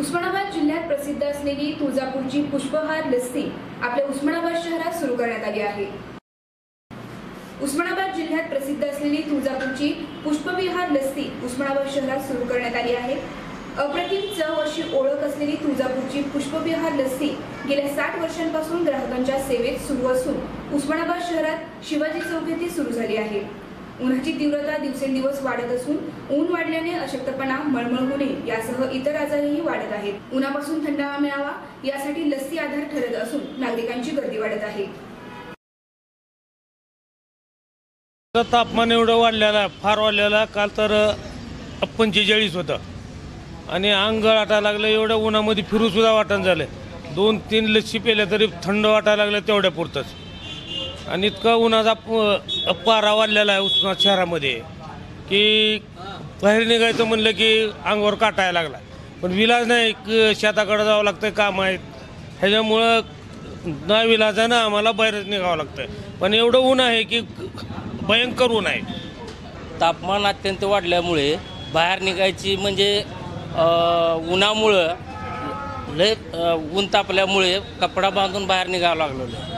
उस्मानाबाद जिल्ह्यात प्रसिद्ध असलेली तुळजापूरची पुष्पहार लस्सी आपल्या उस्मानाबाद शहरात सुरू करण्यात आली आहे. उस्मानाबाद जिल्ह्यात प्रसिद्ध असलेली तुळजापूरची पुष्पविहार लस्सी उस्मानाबाद शहरात सुरू करण्यात आली आहे. अप्रतिम चव अशी ओळख असलेली तुळजापूरची पुष्पविहार लस्सी गेल्या साठ वर्षांपासून ग्राहकांच्या सेवेत सुरू असून उस्मानाबाद शहरात शिवाजी चौक येथे सुरू झाली आहे. उन्हाची तीव्रता दिवसेंदिवस वाढत असून ऊन वाढल्याने अशक्तपणा मळमळ होणे यासह इतर आजारही वाढत आहेत उन्हापासून थंडावा मिळावा यासाठी लस्सी आधार ठरत असून नागरिकांची गर्दी वाढत आहे. तापमान एवढं वाढलेलं आहे फार वाढलेलं काल तर पंचेचाळीस होतं. आणि अंग गळाटा लागलं एवढं उन्हामध्ये फिरूसुद्धा वाटण झालं. दोन तीन लस्सी पेल्या तरी थंड वाटायला लागलं तेवढ्या पुरतंच. आणि इतका उन्हाचा प- पारा वाढलेला आहे उस्मानाबाद शहरामध्ये की बाहेर निघायचं म्हणलं की अंगावर काटायला लागला. पण विलाज नाही शेताकडं जावं लागतं काम आहेत. ह्याच्यामुळं ना विलाजानं आम्हाला बाहेरच निघावं लागतं पण एवढं ऊन आहे की भयंकर ऊन आहे. तापमान अत्यंत वाढल्यामुळे बाहेर निघायची म्हणजे उन्हामुळं लय ऊन तापल्यामुळे कपडा बांधून बाहेर निघावं लागलेलं आहे.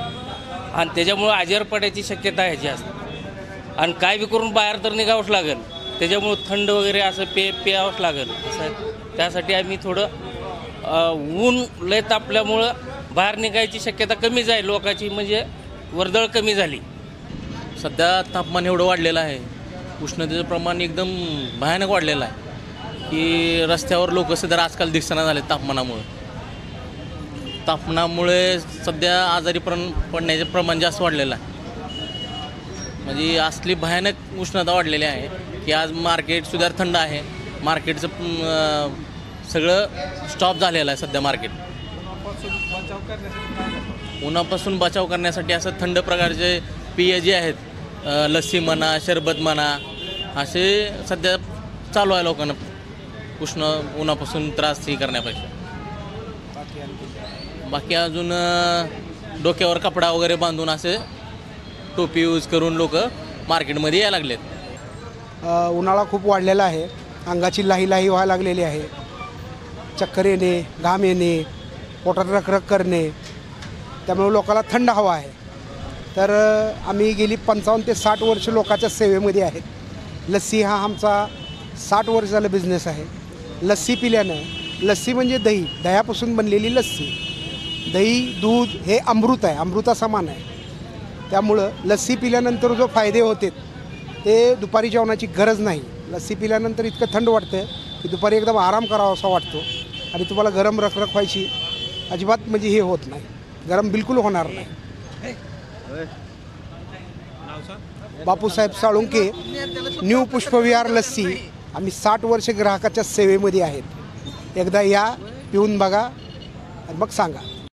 आणि त्याच्यामुळं आजार पडायची शक्यता ह्याची जास्त. आणि काय बी करून बाहेर तर निघावंच लागेल. त्याच्यामुळं थंड वगैरे असं पे प्यावंच लागेल. असं आहे. त्यासाठी आम्ही थोडं ऊन लय तापल्यामुळं बाहेर निघायची शक्यता कमी जाईल लोकांची म्हणजे वर्दळ कमी झाली. सध्या तापमान एवढं वाढलेलं आहे. उष्णतेचं प्रमाण एकदम भयानक वाढलेलं आहे. की रस्त्यावर लोक सध्या आजकाल दिसताना झाले तापमानामुळे. तापमानामुळे सध्या आजारी पण पडण्याचे प्रमाण जास्त वाढलेलं आहे. म्हणजे असली भयानक उष्णता वाढलेली आहे की आज मार्केट सुद्धा थंड आहे. मार्केटचं सगळं स्टॉप झालेलं आहे सध्या मार्केट उन्हापासून बचाव करण्यासाठी असं थंड प्रकारचे पेय जे आहेत लस्सी म्हणा शरबत म्हणा असे सध्या चालू आहे लोकांना उष्ण उन्हापासून त्रास ही करण्यापेक्षा. बाकी अजून अ, डोक्यावर कपडा वगैरे बांधून असे टोपी यूज करून लोक मार्केटमध्ये यायला लागलेत. अ, उन्हाळा खूप वाढलेला आहे. अंगाची लाही लाही व्हायला लागलेली आहे. चक्कर येणे घाम येणे पोटात रखरख करणे त्यामुळे लोकांना थंड हवा आहे. तर अ, आम्ही गेली पंचावन्न ते साठ वर्ष लोकांच्या सेवेमध्ये आहेत. लस्सी हा आमचा साठ वर्ष झालं बिझनेस आहे. लस्सी पिल्यानं लस्सी म्हणजे दही. दह्यापासून बनलेली लस्सी. दही दूध हे अमृत आहे. अमृता समान आहे. त्यामुळं लस्सी पिल्यानंतर जो फायदे होते ते दुपारी जेवणाची गरज नाही. लस्सी पिल्यानंतर इतकं थंड वाटतं की दुपारी एकदम आराम करावा असा वाटतो आणि तुम्हाला गरम रखरख व्हायची अजिबात म्हणजे हे होत नाही. गरम बिलकुल होणार नाही. बापूसाहेब साळुंके न्यू पुष्पविहार लस्सी. आम्ही साठ वर्ष ग्राहकाच्या सेवेमध्ये आहेत. एकदा या पिऊन बघा आणि मग सांगा.